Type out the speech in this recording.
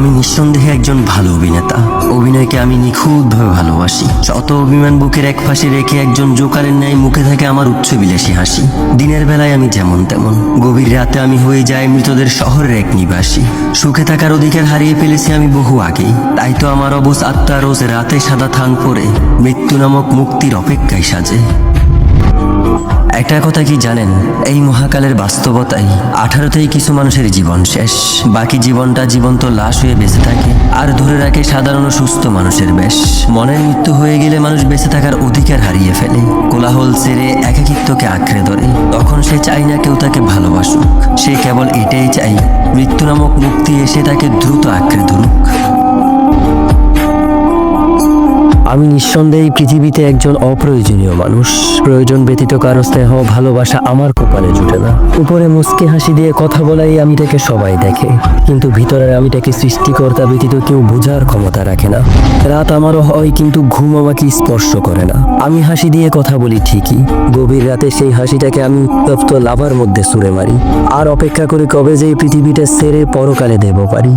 আমি নিঃসন্দেহে একজন ভালো অভিনেতা। অভিনয়কে আমি নিখুঁতভাবে ভালোবাসি। শত অভিমান বুকের এক পাশে রেখে একজন জোকারের ন্যায় মুখে থাকে আমার উচ্চ বিলাসী হাসি। দিনের বেলায় আমি যেমন তেমন। গভীর রাতে আমি হয়ে যাই মৃতদের শহরের এক নিবাসী। সুখে থাকার অধিকার হারিয়ে ফেলেছি আমি বহু আগেই। তাই তো আমার অবস আত্মা রোজ রাতে সাদা থান পরে মৃত্যু নামক মুক্তির অপেক্ষায় সাজে। একটা কথা কি জানেন? এই মহাকালের বাস্তবতাই আঠারোতেই কিছু মানুষের জীবন শেষ। বাকি জীবনটা জীবন্ত লাশ হয়ে বেঁচে থাকে আর ধরে রাখে সাধারণ সুস্থ মানুষের বেশ। মনের মৃত্যু হয়ে গেলে মানুষ বেঁচে থাকার অধিকার হারিয়ে ফেলে। কোলাহল ছেড়ে একাকিত্বকে আঁকড়ে ধরে। তখন সে চায় না কেউ তাকে ভালোবাসুক। সে কেবল এটাই চাই মৃত্যু নামক মুক্তি এসে তাকে দ্রুত আঁকড়ে ধরুক। আমি নিঃসন্দেহে পৃথিবীতে একজন অপ্রয়োজনীয় মানুষ। প্রয়োজন ব্যতীত কারও স্নেহ, ভালোবাসা আমার কপালে জুটে না। উপরে মুসকে হাসি দিয়ে কথা বলাই আমিটাকে সবাই দেখে। কিন্তু ভিতরের আমিটাকে সৃষ্টিকর্তা ব্যতীত কেউ বোঝার ক্ষমতা রাখে না। রাত আমারও হয়, কিন্তু ঘুম আমাকে স্পর্শ করে না। আমি হাসি দিয়ে কথা বলি ঠিকই। গভীর রাতে সেই হাসিটাকে আমি তপ্ত লাভার মধ্যে ছুঁড়ে মারি। আর অপেক্ষা করি কবে যে পৃথিবীটা সেরে পরকালে দেব পারি।